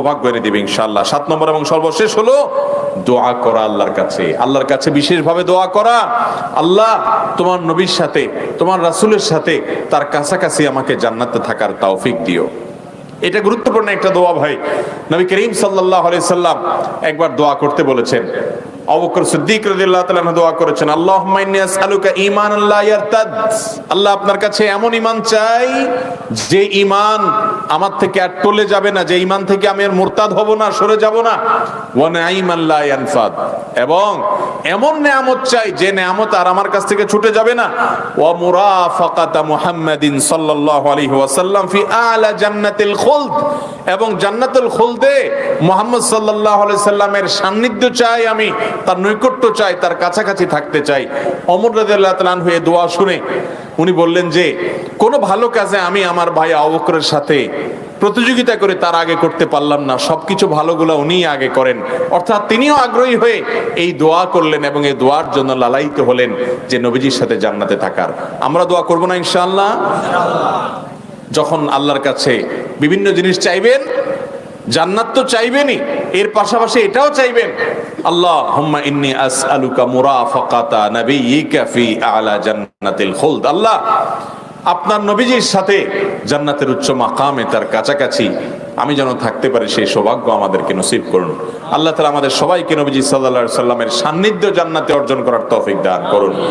সৌভাগ্য এনে দিবে ইনশাল্লাহ সাত নম্বর এবং সর্বশেষ হলো দোয়া করা আল্লাহর কাছে। আল্লাহর কাছে বিশেষভাবে দোয়া করা, আল্লাহ, তোমার নবীর সাথে, তোমার রাসূলের সাথে, তার কাছাকাছি আমাকে জান্নাতে থাকার তৌফিক দিও। এটা গুরুত্বপূর্ণ একটা দোয়া ভাই। নবী করিম সাল্লাহ সাল্লাম একবার দোয়া করতে বলেছেন আবু বকর সিদ্দিক রাদিয়াল্লাহু তাআলা দোয়া করেছেন, আল্লাহুম্মা ইন্নী আসআলুকা ঈমানান লা ইয়ারতাদ। আল্লাহ আপনার কাছে এমন ঈমান চাই, যে ঈমান আমার থেকে আর টলে যাবে না, যে ঈমান থেকে আমি আর মুরতাদ হব না, সরে যাব না। ওয়া নাঈমান লা ইয়ানফাদ। এবং এমন নেয়ামত চাই, যে নেয়ামত আর আমার কাছ থেকে ছুটে যাবে না। ওয়া মুরাফাকাতা মুহাম্মাদিন সাল্লাল্লাহু আলাইহি ওয়াসাল্লাম ফি আলা জান্নাতিল খুলদ। এবং জান্নাতুল খুলদে মুহাম্মদ সাল্লাল্লাহু আলাইহি সাল্লামের সান্নিধ্য চাই আমি তার নৈকট্য চাই, তার কাছাকাছি থাকতে চাই। অমর তাআলা আনহু দোয়া শুনে উনি বললেন যে, কোন ভালো কাজে আমি আমার ভাই আবু বকরের সাথে প্রতিযোগিতা করে তার আগে করতে পারলাম না। সবকিছু ভালোগুলো উনিই আগে করেন। অর্থাৎ তিনিও আগ্রহী হয়ে এই দোয়া করলেন এবং এই দোয়ার জন্য লালায়িত হলেন যে, নবীজির সাথে জান্নাতে থাকার। আমরা দোয়া করব না ইনশাআল্লাহ? যখন আল্লাহর কাছে বিভিন্ন জিনিস চাইবেন জান্নাত তো চাইবেনই। এর পাশাপাশি এটাও চাইবেন আল্লাহ হুম্মা ইন্নি আসআলুকা মুরাফাকাতা নাবিয়িকা ফি আলা জান্নাতিল খুলদ। আল্লাহ, আপনার নবীজির সাথে জান্নাতের উচ্চ মাকামে তার কাছাকাছি আমি যেন থাকতে পারি, সেই সৌভাগ্য আমাদেরকে নসিব করুন। আল্লাহ তালা আমাদের সবাইকে নবীজি আলাইহি সাল্লামের সান্নিধ্য জান্নাতে অর্জন করার তৌফিক দান করুন।